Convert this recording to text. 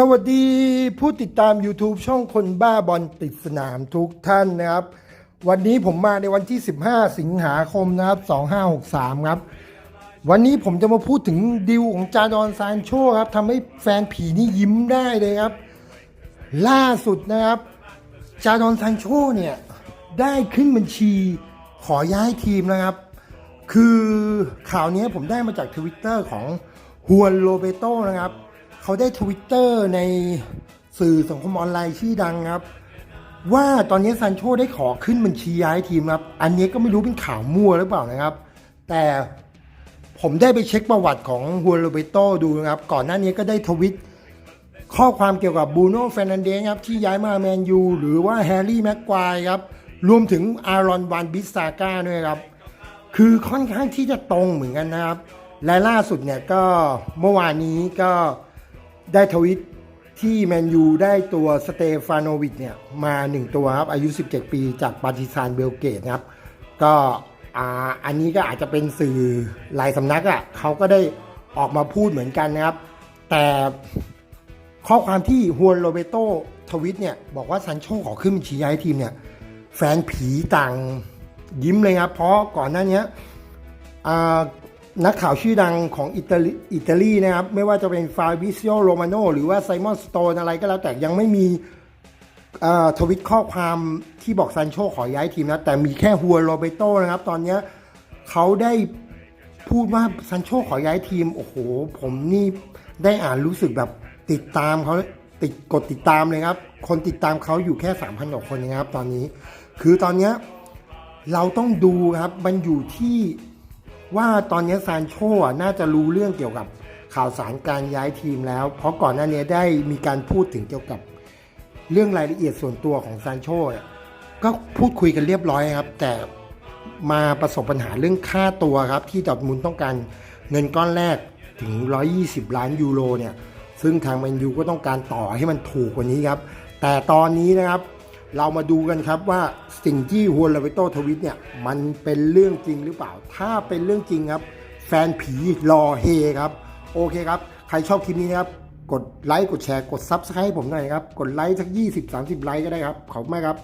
สวัสดีผู้ติดตาม YouTube ช่องคนบ้าบอลติดสนามทุกท่านนะครับ วันนี้ผมมาในวันที่ 15 สิงหาคมนะครับ 2563 ครับ วันนี้ผมจะมาพูดถึงดิวของจาดอนซานโชครับทำให้แฟนผีนี่ยิ้มได้เลยครับ ล่าสุดนะครับ จาดอนซานโชเนี่ย ได้ขึ้นบัญชีขอย้ายทีมนะครับ คือข่าวนี้ผมได้มาจากทวิตเตอร์ของฮวนโรเบโตนะครับ เขาได้ทวิตเตอร์ในสื่อสังคมออนไลน์ชื่อดังครับ ว่าตอนนี้ซานโชได้ขอขึ้นบัญชีย้ายทีมครับ อันนี้ก็ไม่รู้เป็นข่าวมั่วหรือเปล่านะครับ แต่ผมได้ไปเช็คประวัติของฮัวโรเบโตดูนะครับ ก่อนหน้านี้ก็ได้ทวิตข้อความเกี่ยวกับบูโน่เฟรนันเดสครับ ที่ย้ายมาแมนยูหรือว่าแฮร์รี่แม็กควายครับ รวมถึงอารอนวานบิสซาก้าด้วยครับ คือค่อนข้างที่จะตรงเหมือนกันนะครับ และล่าสุดเนี่ยก็เมื่อวานนี้ก็ ได้ทวิตที่แมนยูได้ตัวสเตฟานโนวิชเนี่ยมา 1 ตัวครับ อายุ 17 ปีจากปาติซานเบลเกตนะครับ ก็อันนี้ก็อาจจะเป็นสื่อหลายสำนักอะ่ะเขาก็ได้ออกมาพูดเหมือนกันนะครับ แต่ข้อความที่ฮวนโรเบโตทวิตเนี่ยบอกว่าซันโชขอขึ้นบัญชีย้ายทีมเนี่ยแฟนผีต่างยิ้มเลยครับ เพราะก่อนหน้านี้อ่า นักข่าวชื่อดังของอิตาลีอิตาลีนะครับ ไม่ว่าจะเป็นฟาบิซิโอโรมาโนหรือว่าไซมอนสโตนอะไรก็แล้วแต่ยังไม่มีทวิตข้อความที่บอกซันโชขอย้ายทีมนะ แต่มีแค่ฮัวโรเบโตนะครับ ตอนนี้เขาได้พูดว่าซันโชขอย้ายทีม โอ้โห ผมนี่ได้อ่านรู้สึกแบบติดตามเขาติดกดติดตามเลยครับ คนติดตามเขาอยู่แค่ 3,000กว่าคนนะครับ ตอนนี้ คือตอนนี้เราต้องดูครับ มันอยู่ที่ ว่าตอนนี้ซานโช่น่าจะรู้เรื่องเกี่ยวกับข่าวสารการย้ายทีมแล้ว เพราะก่อนหน้านี้ได้มีการพูดถึงเกี่ยวกับเรื่องรายละเอียดส่วนตัวของซานโช่ก็พูดคุยกันเรียบร้อยครับ แต่มาประสบปัญหาเรื่องค่าตัวครับ ที่ดอทมุนต้องการเงินก้อนแรกถึง 120 ล้านยูโรเนี่ยซึ่งทางแมนยูก็ต้องการต่อให้มันถูกกว่านี้ครับ แต่ตอนนี้นะครับ เรามาดูกันครับว่าสิ่งที่ฮวนลาเวโตทวิตเนี่ยมันเป็นเรื่องจริงหรือเปล่า ถ้าเป็นเรื่องจริงครับ แฟนผีรอเฮครับ โอเคครับ ใครชอบคลิปนี้นะครับ กดไลค์ กดแชร์ กดซับสไครต์ผมหน่อยครับ กดไลค์สัก 20-30 ไลค์ก็ได้ครับ ขอบคุณมากครับ